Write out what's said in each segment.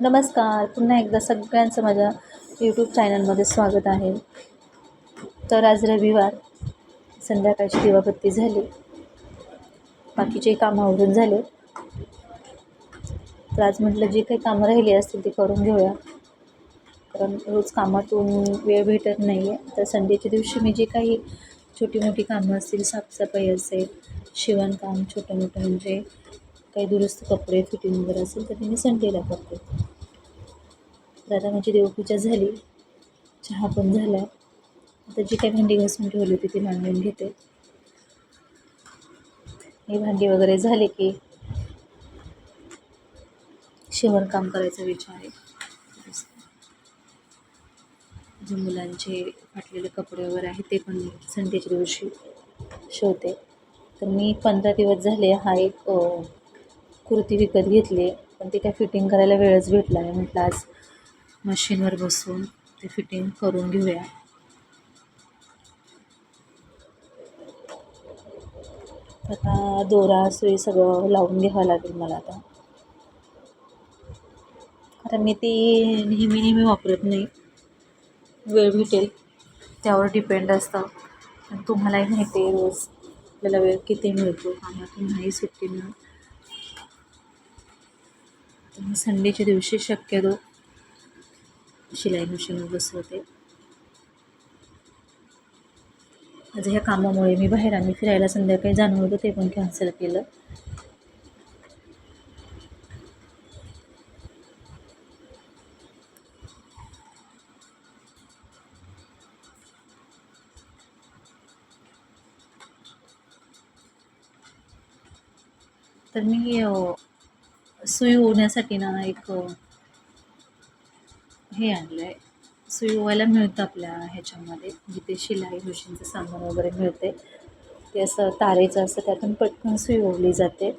नमस्कार. पुन्हा एकदा सगळ्यांचं माझ्या यूट्यूब चॅनलमध्ये स्वागत आहे. तर आज रविवार संध्याकाळची दिवाबत्ती झाली. बाकीचे कामं आवरून झाले. तर आज म्हटलं जी काही कामं राहिली असतील ती करून घेऊया. कारण रोज कामातून वेळ भेटत नाही आहे तर संडेच्या दिवशी मी जी काही छोटी मोठी कामं असतील साफसफाई असेल शिवणकाम छोटं मोठं म्हणजे काही दुरुस्त कपडे फिटिंग वगैरे असेल तर ते मी संडेला करते. तर आता माझी देवपूजा झाली. चहा पण झाला. आता जी काही भांडी घासून ठेवली होती ती मांडून घेते. हे भांडी वगैरे झाले की शिवणकाम करायचा विचार आहे. जे मुलांचे फाटलेले कपडे वगैरे आहेत ते पण संडेच्या दिवशी शिवते तर मी पंधरा दिवस झाले हा एक कुर्ती विकत घेतली पण ते काय फिटिंग करायला वेळच भेटला नाही. म्हटलं आज मशीनवर बसून ते फिटिंग करून घेऊया. आता दोरा सुई सगळं लावून घ्यावं लागेल मला आता. कारण मी ती नेहमी नेहमी वापरत नाही. वेळ भेटेल त्यावर डिपेंड असतं. पण तुम्हालाही माहिती आहे रोज आपल्याला वेळ किती मिळतो कामातून नाही सुट्टी मिळत. तर संडेच्या दिवशी शक्यतो शिलाई मशीन बसवते. आज ह्या कामामुळे मी बाहेर आम्ही फिरायला संध्याकाळी जाणं होतं ते पण कॅन्सल केलं. तर मी सुई ओवण्यासाठी ना एक हे आणलं आहे सुई ओवायला मिळतं आपल्या ह्याच्यामध्ये म्हणजे जिथे शिलाई मशीनचं सामान वगैरे मिळते ते असं तारेचं असतं त्यातून पटकन सुई ओवली जाते.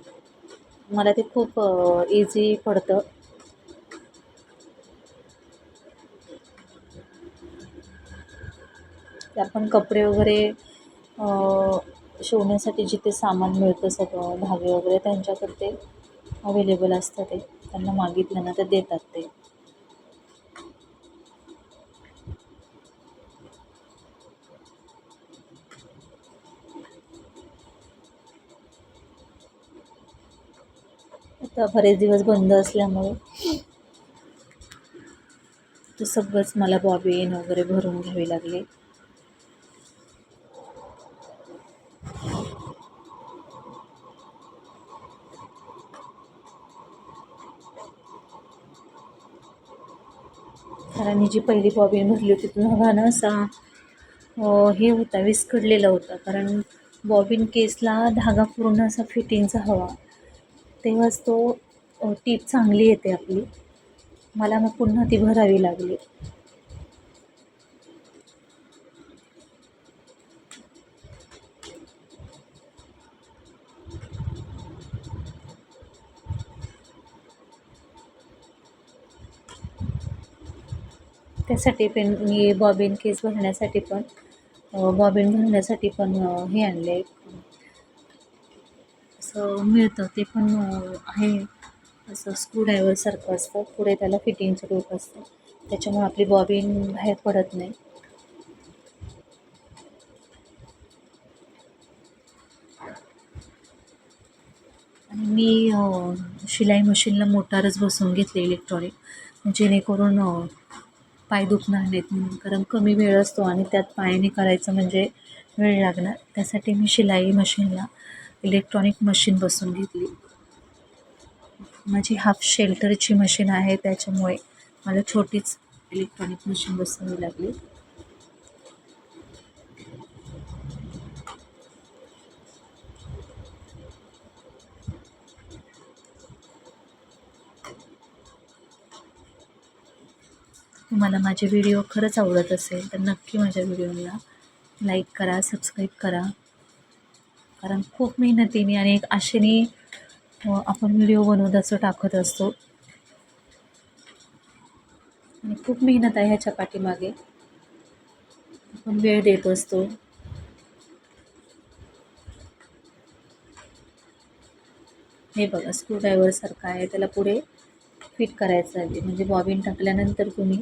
मला ते खूप इझी पडतं. आपण कपडे वगैरे शिवण्यासाठी जिथे सामान मिळतं सगळं धागे वगैरे त्यांच्याकडे अवेलेबल असतं ते. त्यांना मागितलं ना तर देतात ते. आता बरेच दिवस बंद असल्यामुळे ते सगळंच मला बॉबीन वगैरे भरून घ्यावी लागले. कारण जी पहिली बॉबीन भरली होती तो धागा ना असा हे होता विस्कडलेला होता. कारण बॉबीन केसला धागा पूर्ण असा फिटिंगचा हवा. तेव्हाच तो टीप चांगली येते आपली. मला मग पुन्हा ती भरावी लागली. त्यासाठी पण मी बॉबिन केस भरण्यासाठी पण बॉबिन भरण्यासाठी पण हे आणले. असं मिळतं ते पण आहे. असं स्क्रूड्रायव्हरसारखं असतं पुढे त्याला फिटिंगचं टोक असतं. त्याच्यामुळे आपली बॉबिन बाहेर पडत नाही. आणि मी शिलाई मशीनला मोटारच बसवून घेतली इलेक्ट्रॉनिक. जेणेकरून पाय दुखणार नाहीत म्हणून कारण कमी वेळ असतो आणि त्यात पायाने करायचं म्हणजे वेळ लागणार. त्यासाठी मी शिलाई मशीनला इलेक्ट्रॉनिक मशीन बसून घेतली. माझी हाफ शेल्टरची मशीन आहे त्याच्यामुळे मला छोटीच इलेक्ट्रॉनिक मशीन बसवावी लागली. तुम्हाला माझे व्हिडिओ खरंच आवडत असेल तर नक्की माझ्या व्हिडिओला लाईक करा सबस्क्राईब करा. कारण खूप मेहनतीने आणि एक आशेने आपण व्हिडिओ बनवत असतो टाकत असतो. आणि खूप मेहनत आहे ह्याच्या पाठीमागे. आपण वेळ देत असतो. हे बघा स्क्रूड्रायव्हरसारखं आहे. त्याला पुढे फिट करायचं आहे. म्हणजे बॉबिन टाकल्यानंतर तुम्ही